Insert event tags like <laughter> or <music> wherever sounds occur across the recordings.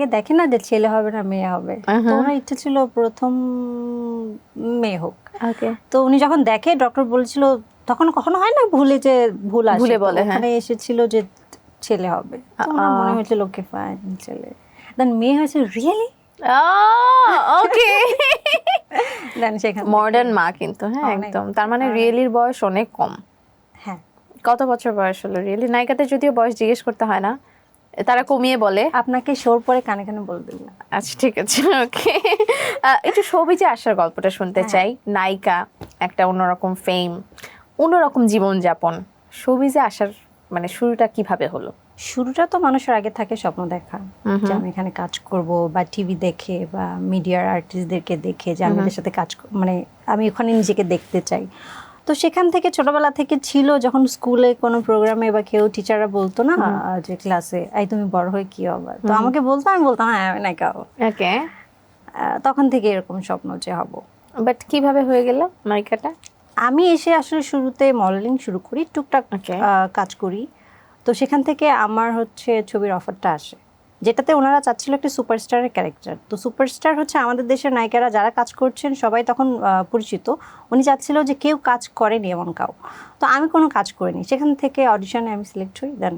আগে দেখে না যে ছেলে হবে না মেয়ে হবে। তো ওনার ইচ্ছে ছিল প্রথম মেয়ে হোক। ওকে তো উনি যখন দেখে ডক্টর বলেছিল তখন কখনো হয় না ভুলে যে ভুল আসে? ভুলে বলে, হ্যাঁ। ওখানে এসেছিল যে ছেলে হবে। তো ওনার মনে হয়েছিল ওকে ফাইন ছেলে। দেন মেয়ে হয়েছে রিয়েলি ওকে দেন সেখান মডার্ন মা কিন্তু হ্যাঁ একদম। তার মানে রিয়েলির বয়স অনেক কম। হ্যাঁ। কত বছর বয়স হলো? রিয়েলি নায়িকাদের যদিও বয়স জিজ্ঞেস করতে হয় না। তারা কমিয়ে বলে। আপনাকে শোর পরে কানে কানে বলে দিল আচ্ছা ঠিক আছে ওকে। একটু সবিজে আসার গল্পটা শুনতে হ্যাঁ। চাই। নায়িকা একটা অন্যরকম ফেম অন্যরকম জীবনযাপন। সবিজে আসার মানে শুরুটা কীভাবে হলো? শুরুটা তো মানুষের আগে থাকে স্বপ্ন দেখা। যে আমি এখানে কাজ করব বা টিভি দেখে বা মিডিয়ার আর্টিস্টদেরকে দেখে যে আমি এদের সাথে কাজ মানে আমি ওখানে নিজেকে দেখতে চাই। তো সেখান থেকে ছোটবেলা থেকে ছিল যখন স্কুলে কোনো প্রোগ্রামে বা কেউ টিচাররা বলতো না যে ক্লাসে এই তুমি বড় হয়ে কি হবে? তো আমাকে বলতো আমি বলতাম হ্যাঁ আমি নায়িকা হব। ওকে। তখন থেকে এরকম স্বপ্ন যে হব। বাট কীভাবে হয়ে গেল নায়িকাটা? আমি এসে আসলে শুরুতে মডেলিং শুরু করি টুকটাক. কাজ করি। তো সেখান থেকে আমার হচ্ছে ছবির অফারটা আসে। যেটাতে ওনারা চাচ্ছিল একটা সুপারস্টারের ক্যারেক্টার তো সুপারস্টার হচ্ছে আমাদের দেশের নায়িকারা যারা কাজ করছেন সবাই তখন পরিচিত। উনি চাচ্ছিল যে কেউ কাজ করেনি এমন কাউ। তো আমি কোনো কাজ করিনি। সেখান থেকে অডিশনে আমি সিলেক্ট হই দেন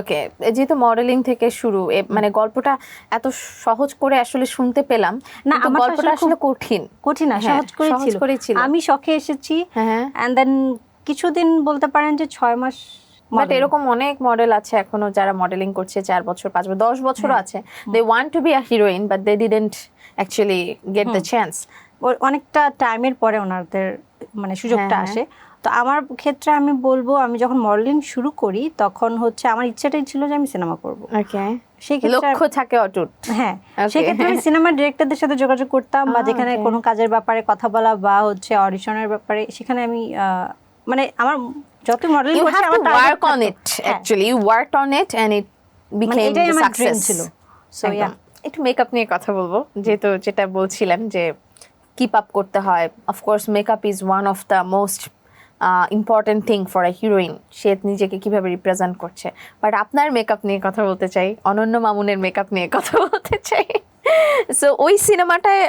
ওকে যেহেতু মডেলিং থেকে শুরু মানে গল্পটা এত সহজ করে আসলে শুনতে পেলাম না, গল্পটা আসলে কঠিন। কঠিন না হ্যাঁ, সহজ করে ছিল। আমি শখে এসেছি হ্যাঁ অ্যান্ড দেন কিছুদিন বলতে পারেন যে ছয় মাস বাট এরকম অনেক মডেল আছে এখনও যারা মডেলিং করছে চার বছর পাঁচ বছর দশ বছরও হ্যাঁ। আছে। They want to be a heroine but they didn't actually get the chance অনেকটা টাইমের পরে ওনাদের মানে সুযোগটা হ্যাঁ, আসে। তো আমার ক্ষেত্রে আমি বলব আমি যখন মডেলিং শুরু করি তখন হচ্ছে আমার ইচ্ছাটাই ছিল যে আমি সিনেমা করব। ওকে সেই ক্ষেত্রে লক্ষ্য থাকে অটুট। হ্যাঁ. সেই ক্ষেত্রে আমি সিনেমার ডিরেক্টরদের সাথে যোগাযোগ করতাম বা Ah, যেখানে. কোনো কাজের ব্যাপারে কথা বলা বা হচ্ছে অডিশনের ব্যাপারে সেখানে আমি মানে আমার যত মডেলিং করছি আমার work on it actually you work on it and it became এটাই দ্য আমার ড্রিম সাকসেস ছিল। সো একদম। একটু মেকআপ নিয়ে কথা বলব। যেহেতু যেটা বলছিলেন যে কিপ আপ করতে হয় of course makeup is one of the most important thing for a heroine সে নিজেকে কীভাবে রিপ্রেজেন্ট করছে। বাট আপনার মেকআপ নিয়ে কথা বলতে চাই অনন্য মামুনের মেকআপ নিয়ে কথা বলতে চাই। সো ওই সিনেমাটায়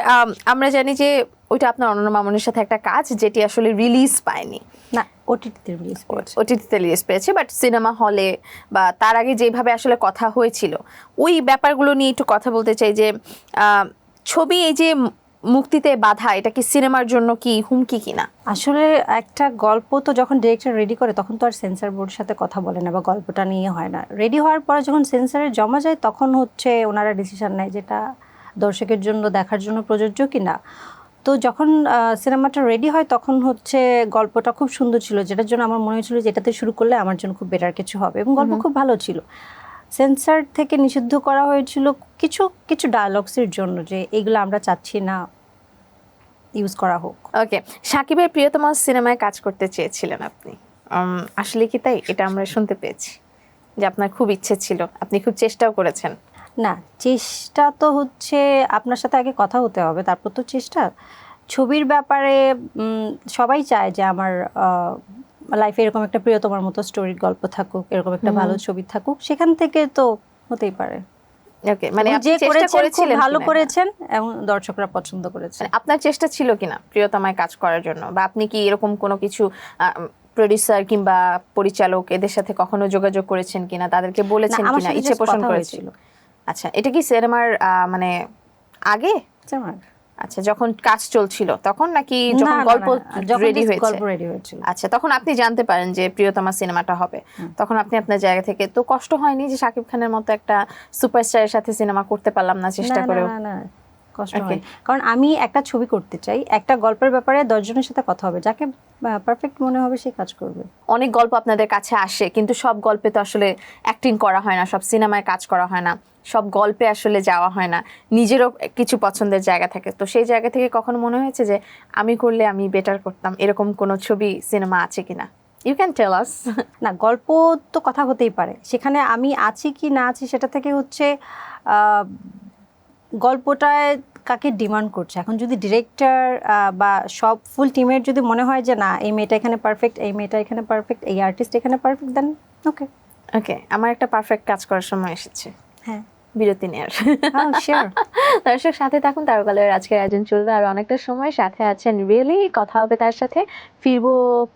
আমরা জানি যে ওইটা আপনার অনন্য মামুনের সাথে একটা কাজ যেটি আসলে রিলিজ পায়নি। না ওটিটিতে রিলিজ করেছে ওটিটিতে রিলিজ পেয়েছে। বাট সিনেমা হলে বা তার আগে যেভাবে আসলে কথা হয়েছিল ওই ব্যাপারগুলো নিয়ে একটু কথা বলতে চাই যে ছবি এই যে মুক্তিতে বাধা এটা কি সিনেমার জন্য কি হুমকি কিনা? আসলে একটা গল্প তো যখন ডিরেক্টর রেডি করে তখন তো আর সেন্সার বোর্ডের সাথে কথা বলে না বা গল্পটা নিয়ে হয় না। রেডি হওয়ার পরে যখন সেন্সারে জমা যায় তখন হচ্ছে ওনারা ডিসিশন নেয় যেটা দর্শকের জন্য দেখার জন্য প্রযোজ্য কি না তো যখন সিনেমাটা রেডি হয় তখন হচ্ছে গল্পটা খুব সুন্দর ছিল যেটার জন্য আমার মনে হয়েছিল যে এটাতে শুরু করলে আমার জন্য খুব বেটার কিছু হবে এবং গল্প খুব ভালো ছিল। সেন্সার থেকে নিষিদ্ধ করা হয়েছিল কিছু কিছু ডায়ালগসের জন্য যে এগুলো আমরা চাচ্ছি না ইউজ করা হোক। ওকে সাকিবের প্রিয়তম সিনেমায় কাজ করতে চেয়েছিলেন আপনি। আসলে কি তাই? এটা আমরা শুনতে পেয়েছি যে আপনার খুব ইচ্ছে ছিল। আপনি খুব চেষ্টাও করেছেন। না চেষ্টা তো হচ্ছে আপনার সাথে আগে কথা হতে হবে তারপর তো চেষ্টা। ছবির ব্যাপারে সবাই চায় যে আমার লাইফে এরকম একটা প্রিয়তমার মতো স্টোরির গল্প থাকুক এরকম একটা ভালো ছবি থাকুক সেখান থেকে তো হতেই পারে। ওকে মানে যে করেছেন ভালো করেছেন এবং দর্শকরা পছন্দ করেছে। মানে আপনার চেষ্টা ছিল কিনা প্রিয়তমায় কাজ করার জন্য? বা আপনি কি এরকম কোনো কিছু প্রডিউসার কিংবা পরিচালক এদের সাথে কখনো যোগাযোগ করেছেন কিনা? তাদেরকে বলেছেন কিনা? ইচ্ছে পোষণ করেছিল। আচ্ছা এটা কি সিনেমার মানে আগে? আচ্ছা যখন কাজ চলছিল তখন নাকি যখন গল্প রেডি হয়েছে? রেডি হয়েছিল। আচ্ছা তখন আপনি জানতে পারেন যে প্রিয়তমা সিনেমাটা হবে। তখন আপনি আপনার জায়গা থেকে তো কষ্ট হয়নি যে সাকিব খানের মতো একটা সুপারস্টারের সাথে সিনেমা করতে পারলাম না চেষ্টা করেও? না, না, কষ্ট হয়। কারণ আমি একটা ছবি করতে চাই একটা গল্পের ব্যাপারে দশজনের সাথে কথা হবে যাকে পারফেক্ট মনে হবে সে কাজ করবে। অনেক গল্প আপনাদের কাছে আসে কিন্তু সব গল্পে তো আসলে অ্যাক্টিং করা হয় না সব সিনেমায় কাজ করা হয় না সব গল্পে আসলে যাওয়া হয় না নিজেরও কিছু পছন্দের জায়গা থাকে। তো সেই জায়গা থেকে কখনো মনে হয়েছে যে আমি করলে আমি বেটার করতাম এরকম কোনো ছবি সিনেমা আছে কিনা? ইউ ক্যান টেল আস না গল্প তো কথা হতেই পারে। সেখানে আমি আছি কি না আছি সেটা থেকে হচ্ছে আহ, গল্পটায় কাকে ডিমান্ড করছে? এখন যদি ডিরেক্টর বা সব ফুল টিমের যদি মনে হয় যে না এই মেয়েটা এখানে পারফেক্ট এই মেয়েটা এখানে পারফেক্ট এই আর্টিস্ট এখানে পারফেক্ট দেন ওকে ওকে আমার একটা পারফেক্ট কাজ করার সময় এসেছে। হ্যাঁ। বিরতি নেয়ার শিওর <laughs> দর্শক সাথে থাকুন তারকালের আজকের আয়োজন চলবে আর অনেকটা সময়। সাথে আছেন রিয়েলি কথা হবে তার সাথে। ফিরবো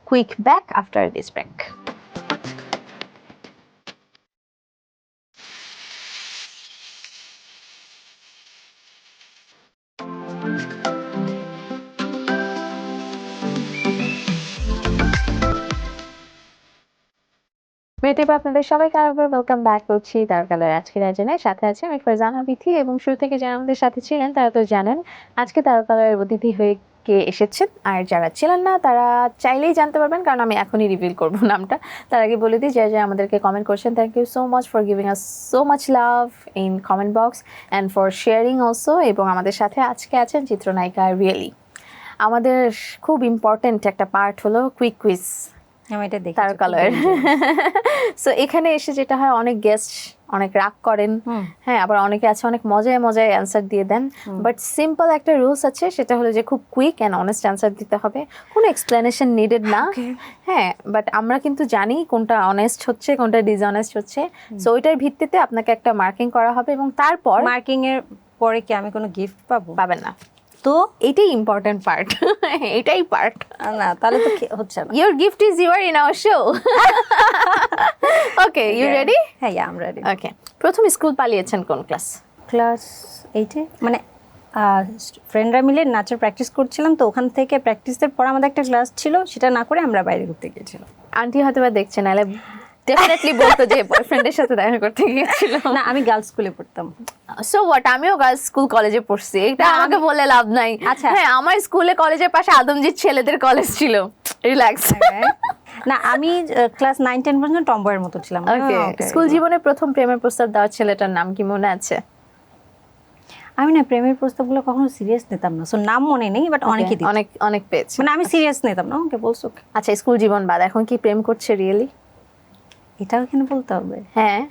quick back after this break মেয়েটিপে আপনাদের সবাইকে আরেকবার ওয়েলকাম ব্যাক করছি। তারকালের আজকের আয়োজনে সাথে আছে আমি ফারজানা বিথি এবং শুরু থেকে যারা আমাদের সাথে ছিলেন, তারা তো জানেন আজকে তারকালের অতিথি হয়ে কে এসেছেন। আর যারা ছিলেন না, তারা চাইলেই জানতে পারবেন, কারণ আমি এখনই রিভিল করব নামটা। তার আগে বলে দিই, যারা যারা আমাদেরকে কমেন্ট করছেন thank you so much for giving us so much love in comment box and for sharing also এবং আমাদের সাথে আজকে আছেন চিত্রনায়িকা রিয়েলি। আমাদের খুব ইম্পর্ট্যান্ট একটা পার্ট হলো কুইক কুইজ আমি এটা দেখি তার কালার সো <laughs> এখানে এসে যেটা হয় অনেক গেস্ট অনেক রাগ করেন। হ্যাঁ আবার অনেকে আছে অনেক মজায় মজায় অ্যান্সার দিয়ে দেন। বাট সিম্পল একটা রুলস আছে সেটা হলো যে খুব কুইক অ্যান্ড অনেস্ট অ্যান্সার দিতে হবে। কোনো এক্সপ্লেনেশন নিডেড না। হ্যাঁ বাট আমরা কিন্তু জানি কোনটা অনেস্ট হচ্ছে কোনটা ডিসঅনেস্ট হচ্ছে। সো ওইটার ভিত্তিতে আপনাকে একটা মার্কিং করা হবে এবং তারপর মার্কিং এর পরে কি আমি কোনো গিফট পাবো? পাবেন না। তো এটাই ইম্পর্টেন্ট পার্ট <laughs> এটাই পার্ট না তাহলে তো হচ্ছে না। Your gift is your in our show okay you ready হ্যাঁ আম রেডি ওকে প্রথম স্কুল পালিয়েছেন কোন ক্লাস ক্লাস এইটে মানে ফ্রেন্ডরা মিলে নাচের প্র্যাকটিস করছিলাম তো ওখান থেকে প্র্যাকটিসের পর আমাদের একটা ক্লাস ছিল সেটা না করে আমরা বাইরে ঘুরতে গিয়েছিলাম। আন্টি হয়তো বা দেখছেন নাহলে ডেফিনেটলি বলতো যে বয়ফ্রেন্ডের সাথে দেখা করতে গিয়েছিল না আমি গার্লস স্কুলে পড়তাম। সো হোয়াট আমিও গার্লস স্কুল কলেজে পড়ছি। এটা আমাকে বলে লাভ নাই। আচ্ছা। হ্যাঁ আমার স্কুলে কলেজের পাশে আদমজিৎ ছেলেদের কলেজ ছিল। রিল্যাক্স না আমি ক্লাস নাইন টেন পর্যন্ত টম্বয়ের মতো ছিলাম। স্কুল জীবনে প্রথম প্রেমের প্রস্তাব দেওয়া ছেলেটার নাম কি মনে আছে? আমি না প্রেমের প্রস্তাবগুলো কখনো সিরিয়াস নিতাম না। সো নাম মনে নেই বাট অনেকই দিত অনেক অনেক পেয়েছে। মানে আমি সিরিয়াস নিতাম না। ওকে বলছো। আচ্ছা স্কুল জীবন বাদ। এখন কি প্রেম করছে রিয়েলি এটাও এখানে বলতে হবে। হ্যাঁ।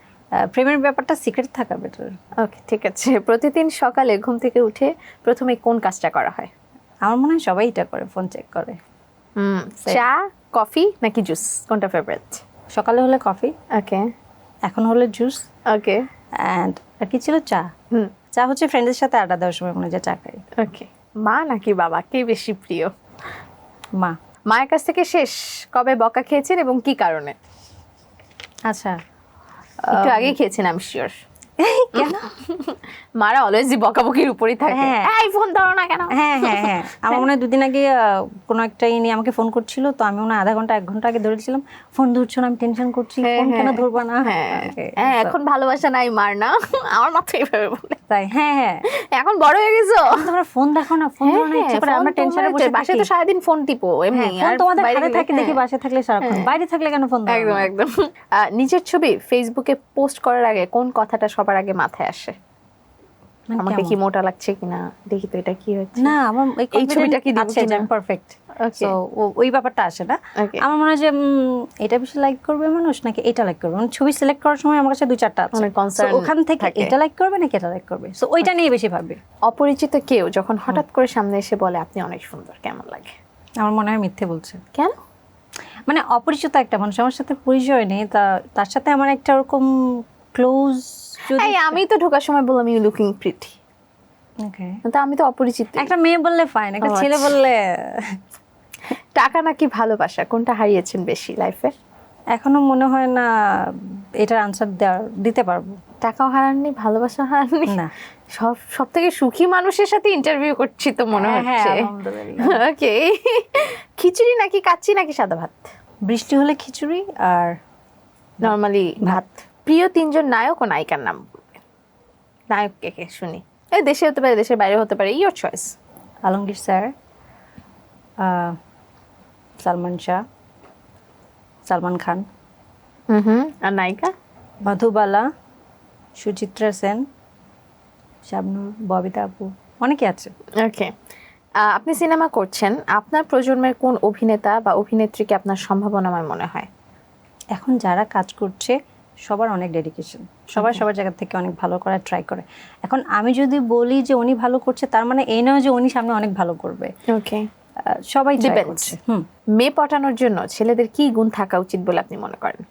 প্রেমের ব্যাপারটা সিক্রেট থাকা বেটার ওকে ঠিক আছে। প্রতিদিন সকালে ঘুম থেকে উঠে প্রথমে কোন কাজটা করা হয়? আমার মনে হয় সবাই এটা করে ফোন চেক করে। হুম চা কফি নাকি জুস কোনটা ফেভারিট সকালে হলে কফি। ওকে এখন হলে জুস ওকে অ্যান্ড আর কি ছিল? চা। হুম। চা হচ্ছে ফ্রেন্ডের সাথে আড্ডা দেওয়ার সময় মনে হয় চা খাই। ওকে মা নাকি বাবা? কে বেশি প্রিয়? মা। মায়ের কাছ থেকে শেষ। কবে বকা খেয়েছেন এবং কি কারণে? আচ্ছা একটু আগে খেয়েছেন আমি শিওর <laughs> কেন? মারা অলওয়েজই বকাবকির উপরই থাকে। হ্যাঁ। এই ফোন ধরো না কেন? হ্যাঁ হ্যাঁ হ্যাঁ। আমার মনে হয় দুদিন আগে কোনো একটা ই নিয়ে আমাকে ফোন করছিল তো আমি মনে আধা ঘণ্টা এক ঘণ্টা আগে ধরেছিলাম ফোন ধরছো না আমি টেনশন করছি হ্যাঁ, ফোন কেন হ্যাঁ। ধরবা না? হ্যাঁ। হ্যাঁ এখন ভালোবাসা নাই মার না? আমার মাত্র এইভাবে বলে। তাই হ্যাঁ হ্যাঁ। এখন বড় হয়ে গেছো? তোমরা ফোন দেখো না ফোন ধরো না ইচ্ছে করে আমরা টেনশনে বসে থাকি। তো সারাদিন ফোন টিপো এমনি হ্যাঁ, আর তোমাদের বাইরে থাকে দেখি হ্যাঁ। বাসে থাকলে সারাক্ষণ। বাইরে থাকলে কেন ফোন একদম একদম। নিজের ছবি ফেসবুকে পোস্ট করার আগে কোন কথাটা সবার আগে মাথায় আসে। মানে আমাকে কি মোটা লাগছে কিনা দেখি তো এটা কি হচ্ছে। না আমার এই ছবিটা কি দিব আছে আমি পারফেক্ট. সো ওই ব্যাপারটা আসে না। আমার মনে হয় যে এটা বেশি লাইক করবে মানুষ নাকি এটা লাইক করবে? মানে ছবি সিলেক্ট করার সময় আমার কাছে দুই চারটা আছে। অনেক concern ওখান থেকে এটা লাইক করবে নাকি এটা লাইক করবে? সো ওইটা নিয়ে বেশি ভাববে। অপরিচিত কেউ যখন হঠাৎ করে সামনে এসে বলে আপনি অনেক সুন্দর কেমন লাগে? আমার মনে হয় মিথ্যে বলছে। কেন? মানে অপরিচিত একটা মানুষ আমার সাথে পরিচয় নেই তা তার সাথে আমার একটা ওরকম ক্লোজ যদি এই আমি তো ঢোকার সময় বললাম ইউ লুকিং প্রিটি. তো আমি তো অপরিচিত। একটা মেয়ে বললে ফাইন একটা ছেলে আচ্ছা। বললে টাকা নাকি ভালোবাসা? কোনটা হারিয়েছেন বেশি লাইফে এখনও মনে হয় না এটার আনসার দেওয়ার দিতে পারব। টাকাও হারাননি ভালোবাসা হারাননি? না। সব সব থেকে সুখী মানুষের সাথে ইন্টারভিউ করছি তো মনে হ্যাঁ, হ্যাঁ, হচ্ছে। ওকে খিচুড়ি নাকি কাচ্চি নাকি সাদা ভাত? বৃষ্টি হলে খিচুড়ি আর নর্মালি ভাত। প্রিয় তিনজন নায়ক ও নায়িকার নাম। নায়ক কে কে? শুনি। এই দেশে হতে পারে দেশের বাইরে হতে পারে your choice Alamgir sir Salman Shah Salman Khan. Hmm hmm আর নায়িকা? মধুবালা সুচিত্রা সেন শাবনুর ববিতা আপু অনেকে আছে। ওকে। আপনি সিনেমা করছেন আপনার প্রজন্মের কোন অভিনেতা বা অভিনেত্রীকে আপনার সম্ভাবনাময় মনে হয়? এখন যারা কাজ করছে সবার অনেক ডেডিকেশন সবাই সবার জায়গা থেকে অনেক ভালো করার ট্রাই করে। এখন আমি যদি বলি যে উনি ভালো করছে তার মানে এই নয় যে উনি সামনে অনেক ভালো করবে। ওকে সবাই করছে। হুম। মেয়ে পটানোর জন্য ছেলেদের কি গুণ থাকা উচিত বলে আপনি মনে করেন?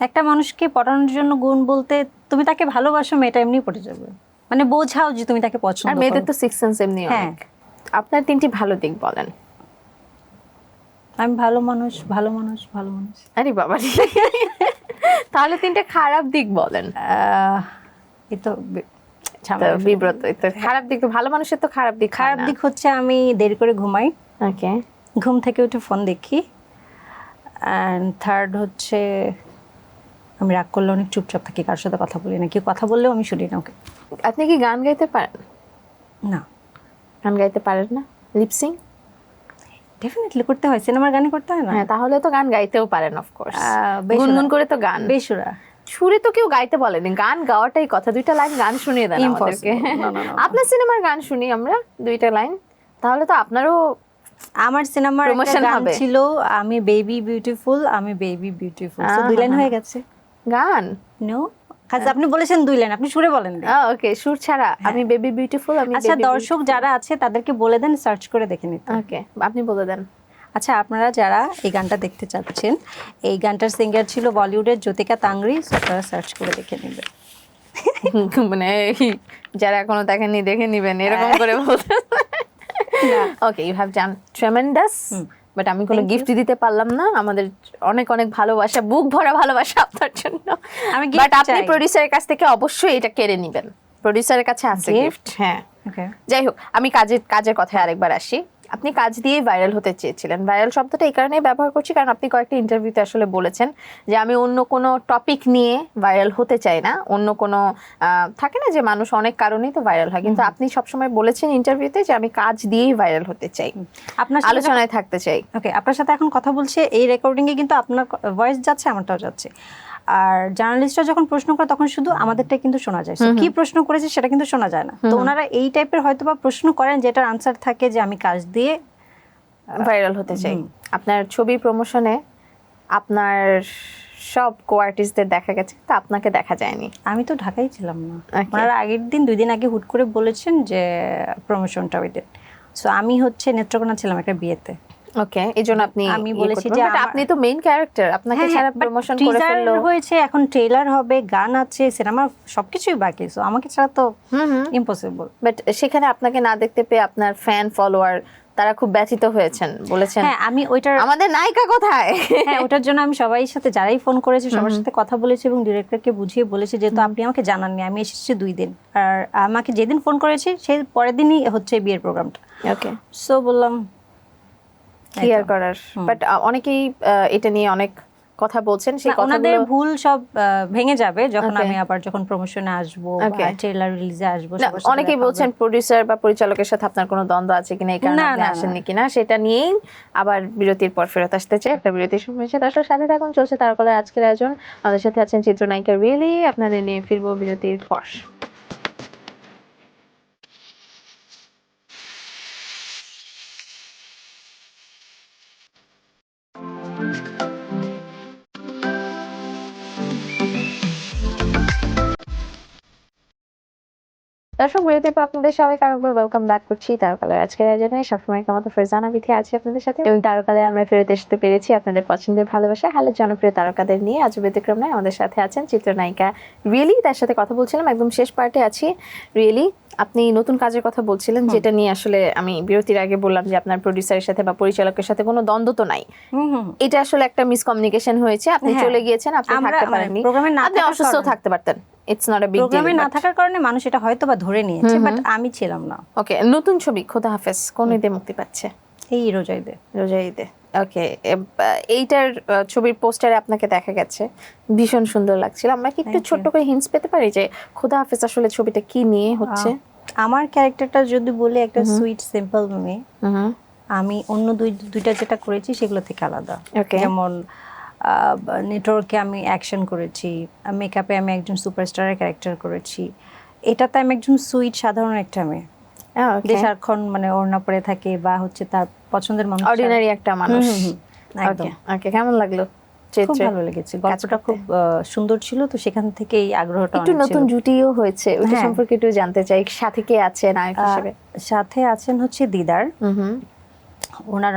একটা মানুষকে পটানোর জন্য গুণ বলতে তুমি তাকে ভালোবাসো মেয়েটা এমনি পড়ে যাবে। মানে বোঝাও যে তুমি তাকে আর পছন্দ মেয়েদের তো সিক্স সেন্স এমনি হ্যাঁ। অনেক। আপনার তিনটি ভালো দিক বলেন। আমি ভালো মানুষ ভালো মানুষ ভালো মানুষ। আরে বাবা। তাহলে তিনটে খারাপ দিক বলেন। এই তো বিব্রত খারাপ দিক ভালো মানুষের তো খারাপ দিক খারাপ দিক হচ্ছে আমি দেরি করে ঘুমাই। ওকে। ঘুম থেকে উঠে ফোন দেখি। অ্যান্ড থার্ড হচ্ছে আমি রাগ করলে অনেক চুপচাপ থাকি কারোর সাথে কথা বলি না কেউ কথা বললেও আমি শুনি না ওকে। আপনি কি গান গাইতে পারেন? না। গান গাইতে পারেন না? লিপসিং ডেফিনেটলি করতে হয় সিনেমার গানে করতে হয় না? হ্যাঁ তাহলে তো গান গাইতেও পারেন অফকোর্স গুনগুন করে তো গান। বেসুরা। সুরে তো কেউ গাইতে বলেনি গান গাওয়াটাই কথা দুইটা লাইন গান শুনিয়ে দেন আমাদেরকে. আপনার সিনেমার গান শুনি আমরা দুইটা লাইন। তাহলে তো আপনারও আমার সিনেমার গান হবে। ছিল আমি বেবি বিউটিফুল আমি বেবি বিউটিফুল দুই লাইন হয়ে গেছে। গান? নো কাজ আপনি বলেছেন দুই লাইন আপনি সুরে বলেন ওকে সুর ছাড়া আমি বেবি বিউটিফুল আমি আচ্ছা দর্শক যারা আছে তাদেরকে বলে দেন সার্চ করে দেখে নিতে। ওকে আপনি বলে দেন। আচ্ছা আপনারা যারা এই গানটা দেখতে চাচ্ছেন এই গানটার সিঙ্গার ছিল বলিউডের জ্যোতিকা তাংরি আপনারা সার্চ করে দেখে নেবেন। <laughs> মানে যারা এখনও দেখেননি দেখে নিবেন এরকম করে বলতে okay you have done tremendous but আমি কোনো গিফট দিতে পারলাম না। আমাদের অনেক অনেক ভালোবাসা বুক ভরা ভালোবাসা আপনার জন্য। আমি বাট আপনি। প্রোডিউসারের কাছ থেকে অবশ্যই এটা কেড়ে নেবেন। প্রোডিউসারের কাছে আছে গিফট হ্যাঁ। ওকে যাই হোক আমি কাজের কাজের কথায় আরেকবার আসি। আপনি কাজ দিয়ে ভাইরাল হতে চেয়েছিলেন। ভাইরাল শব্দটা এই কারণেই ব্যবহার করছি কারণ আপনি কয়েকটা ইন্টারভিউতে আসলে বলেছেন যে আমি অন্য কোনো টপিক নিয়ে ভাইরাল হতে চাই না। অন্য কোনো থাকে না যে মানুষ অনেক কারণেই তো ভাইরাল হয় কিন্তু আপনি সবসময় বলেছেন ইন্টারভিউতে যে আমি কাজ দিয়েই ভাইরাল হতে চাই। আপনার আলোচনায় থাকতে চাই। ওকে আপনার সাথে এখন কথা বলছে এই রেকর্ডিং এ কিন্তু আপনার ভয়েস যাচ্ছে আমারটাও যাচ্ছে। আর জার্নালিস্টরা যখন প্রশ্ন করে তখন শুধু আমাদেরটা কিন্তু শোনা যায়। কি প্রশ্ন করেছে সেটা কিন্তু শোনা যায় না। তো ওনারা এই টাইপের হয়তো বা প্রশ্ন করেন যেটার আনসার থাকে যে আমি কাজ দিয়ে ভাইরাল হতে চাই। আপনার ছবি প্রমোশনে আপনার সব কো আর্টিস্টদের দেখা গেছে তো আপনাকে দেখা যায়নি। আমি তো ঢাকাই ছিলাম না. ওনারা আগের দিন দুই দিন আগে হুট করে বলেছেন যে প্রমোশনটা ওই দিন। সো আমি হচ্ছে নেত্রকোনা ছিলাম একটা বিয়েতে। ওকে এই জন্য আপনি আমি ইয়ে বলেছি যে আপনি তো মেইন ক্যারেক্টার আপনাকে হ্যাঁ, ছাড়া প্রমোশন করে ফেলল। হয়েছে এখন ট্রেলার হবে গান আছে সিনেমা সবকিছুই বাকি সো আমাকে ছাড়া তো ইম্পসিবল বাট সেখানে আপনাকে না দেখতে পেয়ে আপনার ফ্যান ফলোয়ার তারা খুব ব্যথিত হয়েছেন বলেছেন। হ্যাঁ আমি ওইটার আমাদের নায়িকা কোথায়? হ্যাঁ ওটার জন্য আমি সবাই সাথে যারাই ফোন করেছে সবার সাথে কথা বলেছি এবং ডিরেক্টরকে বুঝিয়ে বলেছি যেহেতু আপনি আমাকে জানাননি আমি এসেছি দুই দিন। আর আমাকে যেদিন ফোন করেছি সেই পরের দিনই হচ্ছে বিয়ের প্রোগ্রামটা ওকে সো বললাম ক্লিয়ার করার। বাট অনেকেই এটা নিয়ে অনেক কথা বলছেন। সেই কথাগুলো ভুল সব ভেঙে যাবে যখন আমি আবার যখন প্রমোশনে আসব Okay. ট্রেলার রিলিজে আসব অনেকেই বলছেন প্রোডিউসার বা পরিচালকের সাথে আপনার কোনো দ্বন্দ্ব আছে কিনা এই কারণে আপনি। আসেননি কিনা সেটা নিয়েই আবার বিরতির পর ফেরত আসতে চাই। একটা বিরতির সময় সাথে আসলে সাথে থাকুন চলছে তারকলের আজকের আয়োজন। আমাদের সাথে আছেন চিত্রনায়িকা রিয়েলি আপনাদের নিয়ে ফিরবো বিরতির পর। দর্শক বিরতির পর আপনাদের সবাইকে আরেকবার ওয়েলকাম ব্যাক করছি তারকালের আজকের আয়োজনে সবসময় মতো ফেরজানা বিথি আছি আপনাদের সাথে। এবং তারকালে আমরা ফেরত আসতে পেরেছি আপনাদের পছন্দের ভালোবাসা। হ্যালো জনপ্রিয় তারকাদের নিয়ে আজ ব্যতিক্রম নয় আমাদের সাথে আছেন চিত্রনায়িকা রিয়েলি তার সাথে কথা বলছিলাম একদম শেষ পার্টে আছি। রিয়েলি আপনি নতুন কাজের কথা বলছিলেন যেটা নিয়ে আসলে আমি বিরতির আগে বললাম যে আপনার প্রডিউসারের সাথে বা পরিচালকের সাথে কোনো দ্বন্দ্ব তো নাই। এটা আসলে একটা মিসকমিউনিকেশন হয়েছে। আপনি হ্যাঁ। চলে গিয়েছেন আপনি থাকতে মানে পারেননি। আপনি অসুস্থ থাকতে পারতেন। ইটস নট আ বিগ প্রোগ্রামে না থাকার কারণে মানুষ এটা হয়তো বা ধরে নিয়েছে বাট আমি ছিলাম না। ওকে নতুন ছবি খোদা হাফেজ কোন ঈদে মুক্তি পাচ্ছে? এই রোজাইদে। রোজা ঈদে। ওকে এইটার ছবির পোস্টারে আপনাকে দেখা গেছে। ভীষণ সুন্দর লাগছিল। আমরা কি একটু ছোট্ট করে হিন্টস পেতে পারি যে খোদা হাফেজ আসলে ছবিটা কি নিয়ে হচ্ছে? আমার ক্যারেক্টারটা যদি বলি একটা সুইট সিম্পল মেয়ে। আমি অন্য দুই দুইটা যেটা করেছি সেগুলো থেকে আলাদা। যেমন নেটওয়ার্কে আমি অ্যাকশন করেছি মেকআপে আমি একজন সুপারস্টারের ক্যারেক্টার করেছি। এটাতে আমি একজন সুইট সাধারণ একটা মেয়ে। যে সারাক্ষণ মানে ওড়না পরে থাকে বা হচ্ছে তার পছন্দের মানুষ অর্ডিনারি একটা মানুষ। ওকে কেমন লাগল? খুব ভালো লেগেছে। গল্পটা খুব সুন্দর ছিল তো সেখান থেকে এই আগ্রহটা একটু নতুন জুটিও হয়েছে ওইটা হ্যাঁ। সম্পর্কে একটু জানতে চাই সাথে কে আছে নায়ক হিসেবে? সাথে আছেন হচ্ছে দিদার। ওনার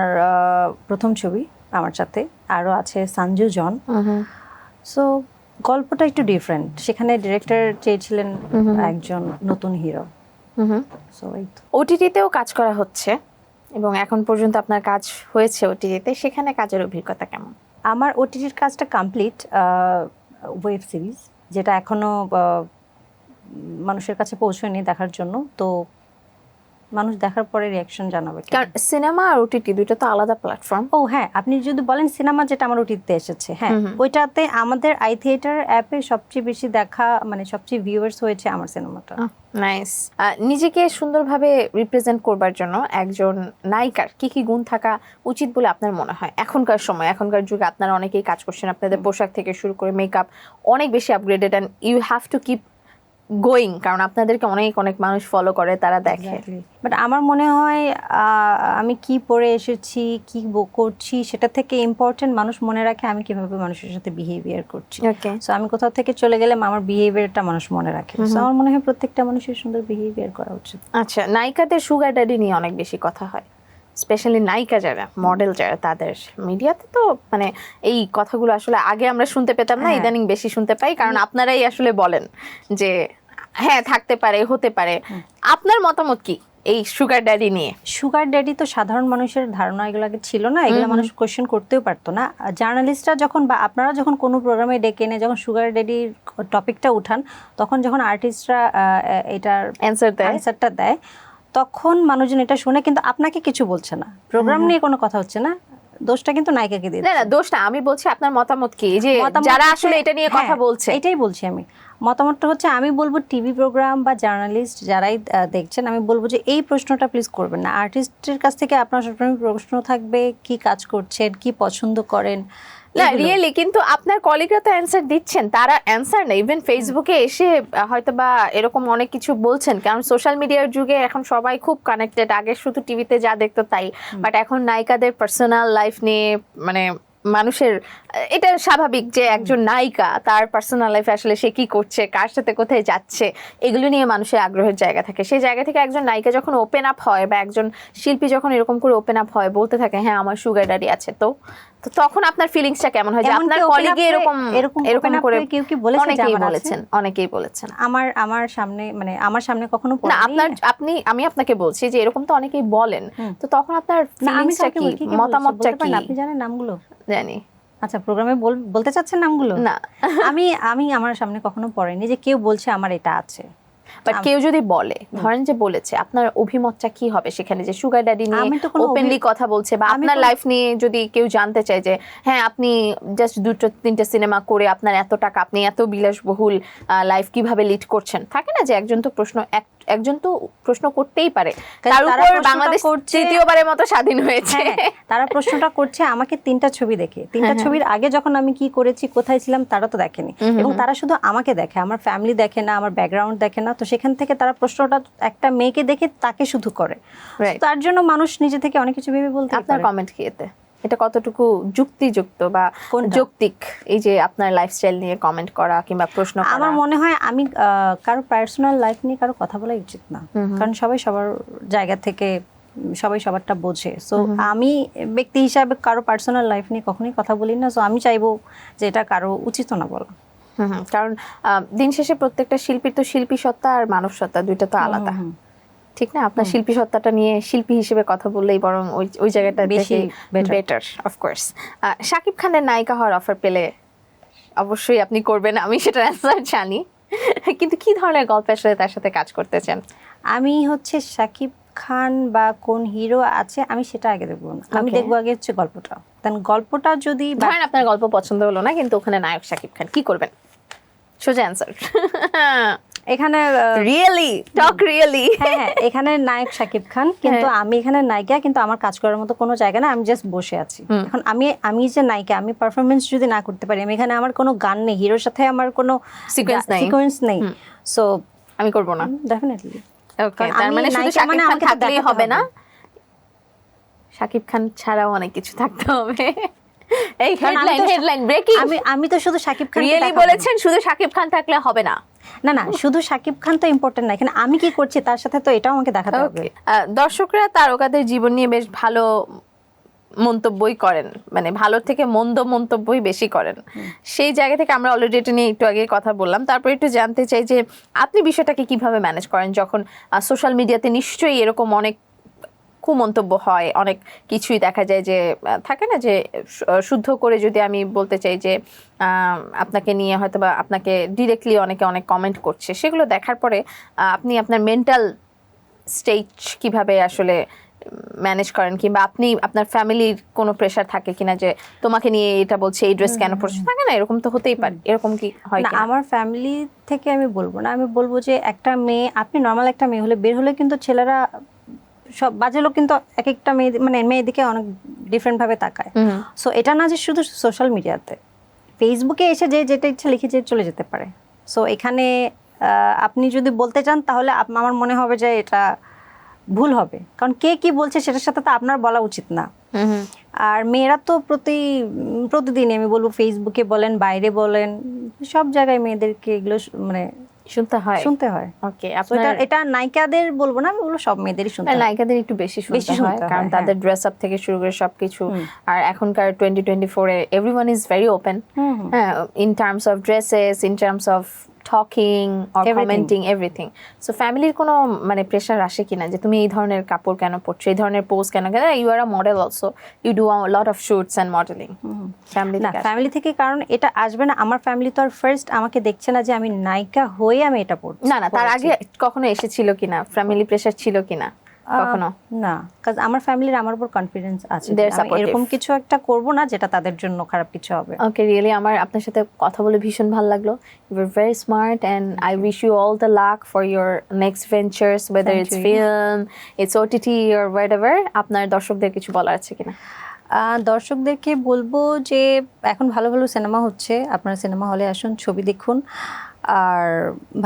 প্রথম ছবি। আমার সাথে। আরও আছে সঞ্জু জন। সো গল্পটা একটু ডিফারেন্ট সেখানে ডিরেক্টর চেয়েছিলেন একজন নতুন হিরো হুম সো ওটিটিতেও কাজ করা হচ্ছে এবং এখন পর্যন্ত আপনার কাজ হয়েছে ওটিটিতে সেখানে কাজের অভিজ্ঞতা কেমন? আমার ওটিটির কাজটা কমপ্লিট ওয়েব সিরিজ যেটা এখনও মানুষের কাছে পৌঁছয়নি দেখার জন্য। তো মানুষ দেখার পরে রিয়াকশন জানাবে কারণ সিনেমা আর ওটিটি দুটো তো আলাদা প্ল্যাটফর্ম ও হ্যাঁ আপনি যদি বলেন সিনেমা যেটা আমার ওটিতে এসেছে হ্যাঁ। ওইটাতে আমাদের আই থিয়েটার অ্যাপে সবচেয়ে বেশি দেখা মানে সবচেয়ে ভিউয়ার্স হয়েছে আমার সিনেমাটা নাইস নিজেকে সুন্দরভাবে রিপ্রেজেন্ট করবার জন্য একজন নায়িকার কি কি গুণ থাকা উচিত বলে আপনার মনে হয়? এখনকার সময় এখনকার যুগে আপনারা অনেকেই কাজ করছেন আপনাদের পোশাক থেকে শুরু করে মেকআপ অনেক বেশি upgraded and you have to keep going কারণ আপনাদেরকে অনেক অনেক মানুষ ফলো করে তারা দেখে। বাট আমার মনে হয় আমি কি পরে এসেছি কি করছি সেটা থেকে ইম্পর্টেন্ট মানুষ মনে রাখে আমি কীভাবে মানুষের সাথে বিহেভিয়ার করছি। সো আমি কোথাও থেকে চলে গেলে আমার বিহেভিয়ারটা মানুষ মনে রাখে। সো আমার মনে হয় প্রত্যেকটা মানুষের সুন্দর বিহেভিয়ার করা উচিত। আচ্ছা নায়িকাদের সুগার ড্যাডি নিয়ে অনেক বেশি কথা হয়। স্পেশালি নায়িকা যারা মডেল যারা তাদের মিডিয়াতে তো মানে এই কথাগুলো আসলে আগে আমরা শুনতে পেতাম না হ্যাঁ। ইদানিং বেশি শুনতে পাই কারণ আপনারাই আসলে বলেন যে হ্যাঁ থাকতে পারে হতে পারে। আপনার মতামত কি এই সুগার ড্যাডি নিয়ে? সুগার ড্যাডি তো সাধারণ মানুষের ধারণা এগুলো ছিল না এগুলো মানুষ কোয়েশ্চেন করতেও পারতো না। জার্নালিস্টরা যখন বা আপনারা যখন কোনো প্রোগ্রামে ডেকে এনে যখন সুগার ড্যাডির টপিকটা উঠান তখন যখন আর্টিস্টরা এটার অ্যান্সার দেয়। অ্যান্সারটা দেয় তখন মানুষজন এটা শুনে কিন্তু আপনাকে কিছু বলছে না। প্রোগ্রাম নিয়ে কোনো কথা হচ্ছে না। দোষটা কিন্তু নায়িকাকে দিয়ে না না দোষ আমি বলছি আপনার মতামত কি? যে যারা আসলে এটা নিয়ে কথা হ্যাঁ, বলছে। এটাই বলছি আমি। মতামতটা হচ্ছে আমি বলব টিভি প্রোগ্রাম বা জার্নালিস্ট যারাই দেখছেন আমি বলব যে এই প্রশ্নটা প্লিজ করবেন না। আর্টিস্টের কাছ থেকে আপনার সবসময় প্রশ্ন থাকবে কি কাজ করছেন কি পছন্দ করেন না। রিয়েলি কিন্তু আপনার কলিগরা তো অ্যান্সার দিচ্ছেন। তারা অ্যান্সার না ইভেন ফেসবুকে এসে হয়তো বা এরকম অনেক কিছু বলছেন। কারণ সোশ্যাল মিডিয়ার যুগে এখন সবাই খুব কানেক্টেড আগে শুধু টিভিতে যা দেখতো তাই। বাট এখন নায়িকাদের পার্সোনাল লাইফ নিয়ে মানে মানুষের এটা স্বাভাবিক যে একজন নায়িকা তার পার্সোনাল লাইফে আসলে সে কি করছে কার সাথে কোথায় যাচ্ছে এগুলো নিয়ে মানুষের আগ্রহের জায়গা থাকে। সেই জায়গা থেকে একজন নায়িকা যখন ওপেন আপ হয় বা একজন শিল্পী যখন এরকম করে ওপেন আপ হয় বলতে থাকে হ্যাঁ আমার সুগার ড্যাডি আছে। তো তো তখন আপনার ফিলিংসটা কেমন হয়? যে আপনার কলিগে এরকম এরকম এরকম করে কেউ কি বলেছে অনেকেই বলেছেন অনেকেই বলেছেন। আমার আমার সামনে মানে আমার সামনে কখনো না আপনার আপনি আমি আপনাকে বলছি যে এরকম তো অনেকেই বলেন। তো তখন আপনার ফিলিংসটা কি? মতামতটা কি? আপনি জানেন নামগুলো? জানি। আচ্ছা প্রোগ্রামে বলতে চাচ্ছেন নামগুলো? না। আমি আমি আমার সামনে কখনো পড়েনি যে কেউ বলছে আমার এটা আছে। বাট কেউ যদি বলে ধরেন যে বলেছে আপনার অভিমতটা কি হবে সেখানে? যে সুগার ড্যাডি নিয়ে ওপেনলি কথা বলছে বা আপনার লাইফ নিয়ে যদি কেউ জানতে চায় যে হ্যাঁ আপনি জাস্ট দুটো তিনটে সিনেমা করে আপনার এত টাকা আপনি এত বিলাসবহুল লাইফ কীভাবে লিড করছেন? থাকে না যে একজন তো প্রশ্ন এক- একজন তো প্রশ্ন করতেই পারে। তার উপর বাংলাদেশ তৃতীয়বারের মতো স্বাধীন হয়েছে। হ্যাঁ তারা প্রশ্নটা করছে আমাকে তিনটা ছবি দেখে। তিনটা ছবির আগে যখন আমি কি করেছি কোথায় ছিলাম তারা তো দেখেনি। এবং তারা শুধু আমাকে দেখে আমার ফ্যামিলি দেখে না আমার ব্যাকগ্রাউন্ড দেখে না। তো সেখান থেকে তারা প্রশ্নটা একটা মেয়েকে দেখে তাকে শুধু করে। তার জন্য মানুষ নিজে থেকে অনেক কিছু ভেবে বলতে আপনার কমেন্ট কি এতে? এটা কতটুকু যুক্তিযুক্ত বা কোনটা? যৌক্তিক? এই যে আপনার লাইফস্টাইল নিয়ে কমেন্ট করা কিংবা প্রশ্ন আমার মনে হয় আমি কারও পার্সোনাল লাইফ নিয়ে কারও কথা বলা উচিত না। কারণ সবাই সবার জায়গা থেকে সবাই সবারটা বোঝে। সো আমি ব্যক্তি হিসাবে কারও পার্সোনাল লাইফ নিয়ে কখনোই কথা বলি না। সো আমি চাইব যে এটা কারও উচিত না বলা। কারণ দিন শেষে প্রত্যেকটা শিল্পীর তো শিল্পী সত্তা আর মানব সত্তা দুইটা তো আলাদা। ঠিক না? আপনার শিল্পী সত্তাটা নিয়ে শিল্পী হিসেবে কথা বললেই বরং ওই ওই জায়গাটা বেশি বেটার অফকোর্স শাকিব খানের নায়িকা হওয়ার অফার পেলে অবশ্যই আপনি করবেন আমি সেটার অ্যান্সার জানি। কিন্তু কি ধরনের গল্পের সাথে তার সাথে কাজ করতে চান আমি হচ্ছে সাকিব খান বা কোন হিরো আছে আমি সেটা আগে দেখব। না আমি দেখব আগে হচ্ছে গল্পটা। দেন গল্পটা যদি ধরেন আপনার গল্প পছন্দ হলো না কিন্তু ওখানে নায়ক শাকিব খান কি করবেন? সোজা অ্যান্সার এখানে রিয়েলি টক রিয়েলি হ্যাঁ এখানে নায়ক শাকিব খান কিন্তু হ্যাঁ। আমি এখানে নায়িকা কিন্তু আমার কাজ করার মতো কোনো জায়গা না আমি জাস্ট বসে আছি। এখন আমি আমি যে নায়িকা আমি পারফরমেন্স যদি না করতে পারি আমি এখানে আমার কোনো গান নেই হিরোর সাথে আমার কোনো সিকোয়েন্স নাই। সিকোয়েন্স নেই। সো আমি করব না। ডেফিনেটলি ওকে তার মানে শুধু শাকিব মানে খান থাকলেই হবে না। শাকিব খান ছাড়াও অনেক কিছু থাকতে হবে। এই হেডলাইন হেডলাইন ব্রেকিং আমি আমি তো শুধু শাকিব খান রিয়েলি বলেছেন শুধু শাকিব খান থাকলে হবে না। না না শুধু শাকিব খান তো ইম্পর্টেন্ট না। এখানে আমি কি করছি তার সাথে তো এটাও আমাকে দেখাতে হবে। দর্শকরা তারকাদের জীবন নিয়ে বেশ ভালো মন্তব্যই করেন। মানে ভালোর থেকে মন্দ মন্তব্যই বেশি করেন। সেই জায়গা থেকে আমরা অলরেডি এটা নিয়ে একটু আগে কথা বললাম। তারপর একটু জানতে চাই যে আপনি বিষয়টাকে কীভাবে ম্যানেজ করেন? যখন সোশ্যাল মিডিয়াতে নিশ্চয়ই এরকম অনেক কুমন্তব্য হয়। অনেক কিছুই দেখা যায় যে থাকে না যে শুদ্ধ করে যদি আমি বলতে চাই যে আপনাকে নিয়ে হয়তো বা আপনাকে ডিরেক্টলি অনেকে অনেক কমেন্ট করছে সেগুলো দেখার পরে আপনি আপনার মেন্টাল স্টেজ কীভাবে আসলে ম্যানেজ করেন কিংবা আপনি আপনার ফ্যামিলির কোনো প্রেশার থাকে কিনা যে তোমাকে নিয়ে এটা বলছে এই ড্রেস কেন পরছো? থাকে না? এরকম তো হতেই পারে। এরকম কি হয় না আমার ফ্যামিলি থেকে আমি বলব না। আমি বলব যে একটা মেয়ে আপনি নর্মাল একটা মেয়ে হলে বের হলে কিন্তু ছেলেরা সব বাজে লোক কিন্তু এক একটা মেয়ে মানে মেয়েদিকে অনেক ডিফারেন্টভাবে তাকায়। সো এটা না যে শুধু সোশ্যাল মিডিয়াতে ফেসবুকে এসে যে যেটা ইচ্ছা লিখে যে চলে যেতে পারে। সো এখানে আপনি যদি বলতে চান তাহলে আমার মনে হবে যে এটা ভুল হবে। কারণ কে কি বলছে সেটার সাথে তো আপনার বলা উচিত না। আর মেয়েরা তো প্রতি প্রতিদিনই আমি বলব ফেসবুকে বলেন বাইরে বলেন সব জায়গায় মেয়েদেরকে এগুলো মানে শুনতে হয়। শুনতে হয়। ওকে আপনার এটা নায়িকাদের বলব না আমি বলব সব মেয়েদেরই শুনতে হয় নায়িকাদের একটু বেশি শুনতে হয় কারণ হ্যাঁ। তাদের ড্রেস আপ থেকে শুরু করে সবকিছু। আর এখনকার টোয়েন্টি টোয়েন্টি ফোরে এভরিওয়ান ইজ ভেরি ওপেন। হ্যাঁ in terms of dresses in terms of talking or. Commenting everything so ফ্যামিলির কোনো মানে প্রেশার আসে কিনা যে তুমি এই ধরনের কাপড় কেন পরছো এই ধরনের পোজ কেন? কেন? You are a model also you do lot of shoots and modelling family না ফ্যামিলি থেকে কারণ এটা আসবে না। আমার ফ্যামিলি তো আর ফার্স্ট আমাকে দেখছে না যে আমি নায়িকা হয়ে আমি এটা পড়ছি না না তার। আগে কখনো এসেছিল কিনা? ফ্যামিলি প্রেশার ছিল কিনা? কখনো? না কাজ আমার ফ্যামিলির আমার উপর কনফিডেন্স আছে. এরকম কিছু একটা করব না যেটা তাদের জন্য খারাপ কিছু হবে। ওকে রিয়েলি আমার আপনার সাথে কথা বলে ভীষণ ভালো লাগল। You are very smart and I wish you all the luck for your next ventures whether it's. Film it's OTT or whatever আপনার দর্শকদের কিছু বলার আছে কিনা? আহ, দর্শকদেরকে বলব যে এখন ভালো ভালো সিনেমা হচ্ছে। আপনারা সিনেমা হলে আসুন ছবি দেখুন। আর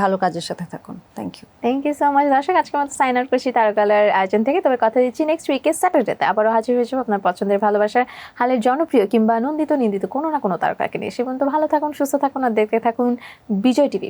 ভালো কাজের সাথে থাকুন। Thank you thank you so much দর্শক। আজকে মতো সাইন আউট করছি তারকালার আয়োজন থেকে। তবে কথা দিচ্ছি নেক্সট উইকে স্যাটারডেতে আবারও হাজির হয়েছে আপনার পছন্দের ভালোবাসার হালের জনপ্রিয় কিংবা আনন্দিত নিন্দিত কোনো না কোনো তারকাকে নিয়ে। সে পর্যন্ত ভালো থাকুন, সুস্থ থাকুন আর দেখতে থাকুন বিজয় টিভি।